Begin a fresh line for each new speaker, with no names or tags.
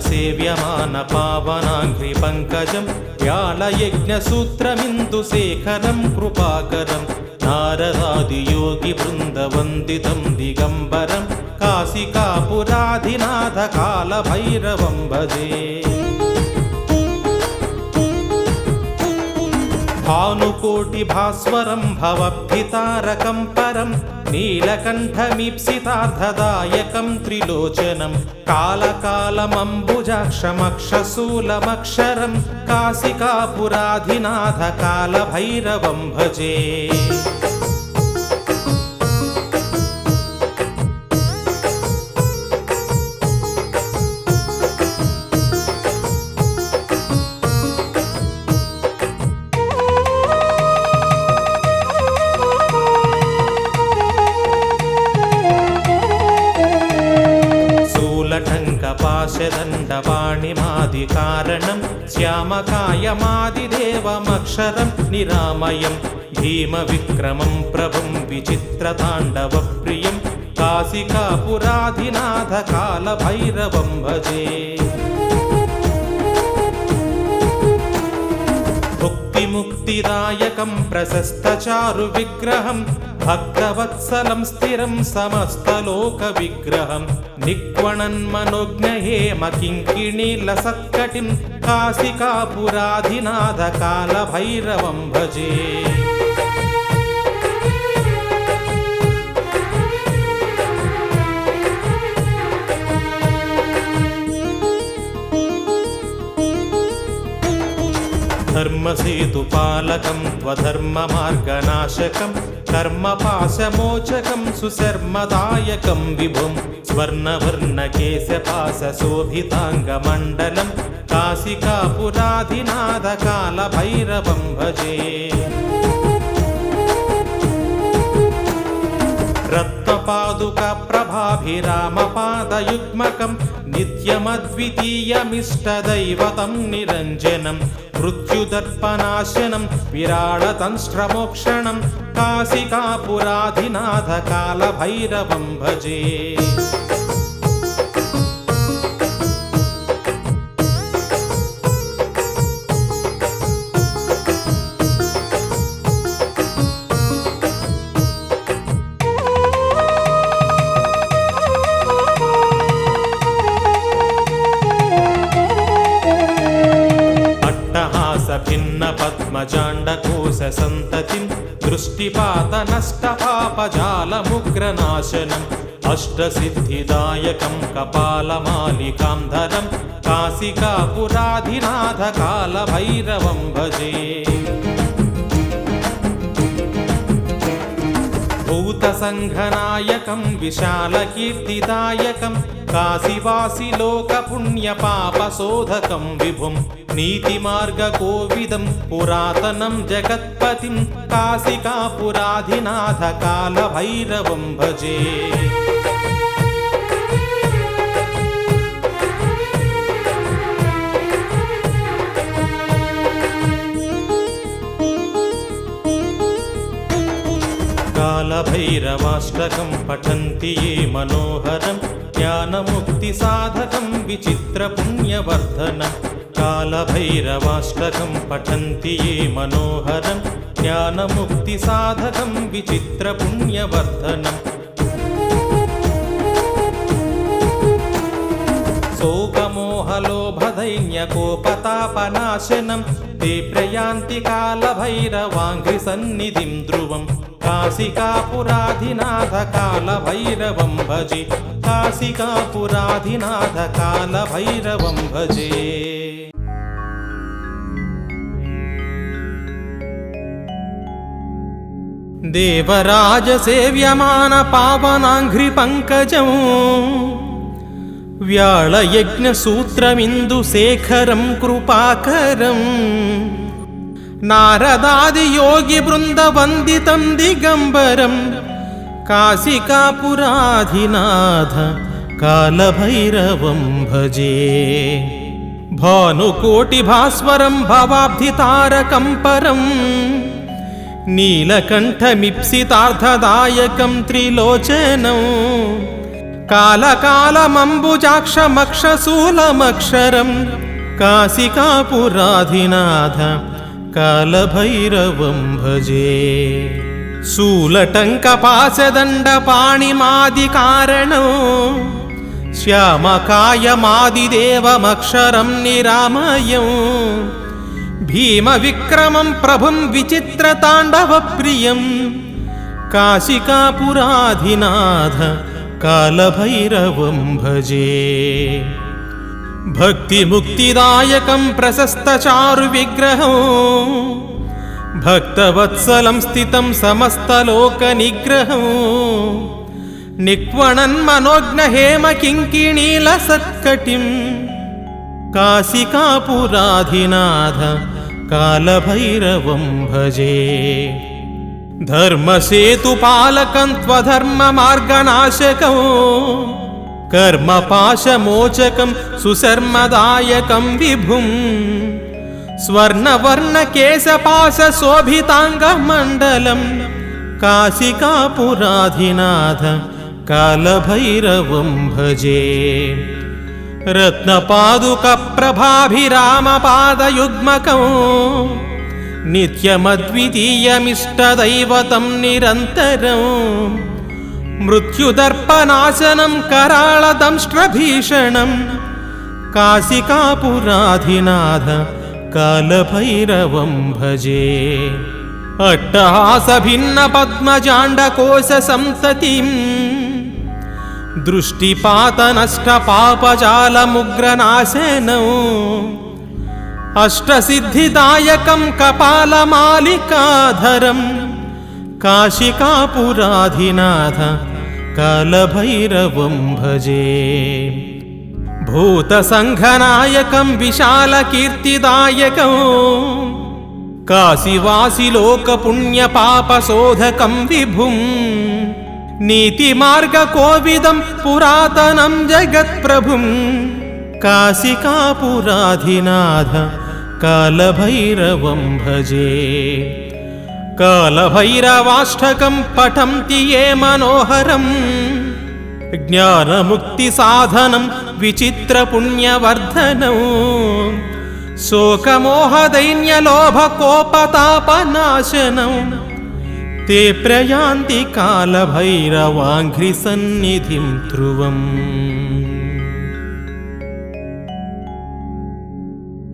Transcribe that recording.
సేవ్యమాన పావనాంఘ్రి పంకజం వ్యాళయజ్ఞసూత్రమిందుశేఖరం కృపాకరం నారదాదియోగి బృందవందితం దిగంబరం కాశికాపురాధినాథ కాలభైరవం భజే. భానుకోటి భాస్వరం భవద్భితారకం పరం నీలకంఠమీప్సితార్థదాయకం త్రిలోచనం. కాలకాలమంబుజాక్షమక్షశూలమక్షరం కాశికాపురాధినాథ కాలభైరవం భజే. श्यामकायमादिदेवमक्षरं निरामयं भीमविक्रमं प्रभुं विचित्रताण्डवप्रियं काशिकापुराधिनाथकालभैरवं भजे భక్తవత్సలం స్థిరం సమస్తలోక విగ్రహం. నిక్వణన్మనోజ్ఞహే మకింకిణీల సత్కటిం కాశికాపురాధినాథ కాలభైరవం భజే. धर्मसेतुपालकं त्वधर्ममार्गनाशकं कर्मपाशमोचकं सुशर्मदायकं विभुं स्वर्णवर्णकेशपाशशोभिताङ्गमण्डलं काशिकापुराधिनाथकालभैरवं भजे रत्नपादुकप्रभाभिरामपादयुग्मकं नित्यमद्वितीयमिष्टदैवतं निरञ्जनं मृत्युदर्पनाशनं विराडतंष्ट्रमोक्षणं काशिकापुराधिनाथकालभैरवं भजे సంతతిం దృష్టిపాత నష్టపాపజాలముగ్రనాశనం అష్టసిద్ధిదాయకం కపాలమాలికాంధరం కాశికాపురాధినాథ కాలభైరవం భజే भजे भूतसङ्घनायकं विशालकीर्तिदायकं काशिवासिलोकपुण्यपापशोधकं विभुं नीतिमार्गकोविदं पुरातनं जगत्पतिं काशिकापुराधिनाथकालभैरवं भजे कालभैरवाष्टकं पठन्ति ये मनोहरं ज्ञानमुक्तिसाधकं विचित्रपुण्यवर्धनं कालभैरवाष्टकं पठन्ति ये मनोहरं ज्ञानमुक्तिसाधकं विचित्रपुण्यवर्धनम् शोकमोहलोभदैन्यकोपतापनाशनं ते प्रयान्ति कालभैरवाङ्घ्रिसन्निधिं ध्रुवं। काशिकापुराधिनाथकालभैरवं भजे। काशिकापुराधिनाथकालभैरवं भजे। देवराजसेव्यमानपावनाङ्घ्रिपङ्कजम् వ్యాళయజ్ఞసూత్రమిందు శేఖరం కృపాకరం నారదాది నారదాదియోగి బృందవందితం దిగంబరం కాశికాపురాధినాథ కాలభైరవం భజే భానుకోటి భాస్వరం భవాబ్ధితారకం పరం నీలకంఠమిప్సితార్థదాయకం త్రిలోచనం कालकालमम्बुजाक्षमक्षशूलमक्षरं कालमम्बुजाक्षमक्ष काशिकापुराधिनाथ कालभैरवं भजे। शूलटङ्कपाशदण्डपाणिमादिकारणो श्यामकायमादिदेवमक्षरं निरामयौ। भीमविक्रमं प्रभुं विचित्रताण्डवप्रियं काशिकापुराधिनाथ कालभैरवं भजे। भक्तिमुक्तिदायकं प्रशस्तचारुविग्रहं। भक्तवत्सलं स्थितं समस्तलोकनिग्रहं। निक्वणन् मनोज्ञहेमकिङ्किणीलसत्कटिं काशिकापुराधिनाथ कालभैरवं भजे। धर्मसेतुपालकं त्वधर्ममार्गनाशकौ कर्मपाशमोचकं सुशर्मदायकं विभुं स्वर्णवर्णकेशपाशशोभिताङ्गमण्डलं काशिकापुराधिनाथ कालभैरवं भजे। रत्नपादुकप्रभाभिरामपादयुग्मकम् నిత్యమద్వితీయమిష్టదైవతం నిరంతరం. మృత్యుదర్పనాశనం కరాళదంష్ట్రభీషణం. కాశికాపురాధినాథ కాలభైరవం భజే. అట్టహాసభిన్న పద్మజాండకోశ సంతతిం పాపజాలముగ్రనాశనం अष्टसिद्धिदायकं कपालमालिकाधरं काशिकापुराधिनाथ कलभैरवं भजे। भूतसङ्घनायकं विशालकीर्तिदायकं काशीवासि लोकपुण्यपापशोधकं विभुम् नीतिमार्ग पुरातनं जगत्प्रभुम्। काशिकापुराधिनाथ कालभैरवं भजे। कालभैरवाष्टकं पठन्ति ये मनोहरम् ज्ञानमुक्तिसाधनं विचित्रपुण्यवर्धनौ। शोकमोहदैन्यलोभकोपतापनाशनौ। ते प्रयान्ति कालभैरवाङ्घ्रिसन्निधिं ध्रुवम्।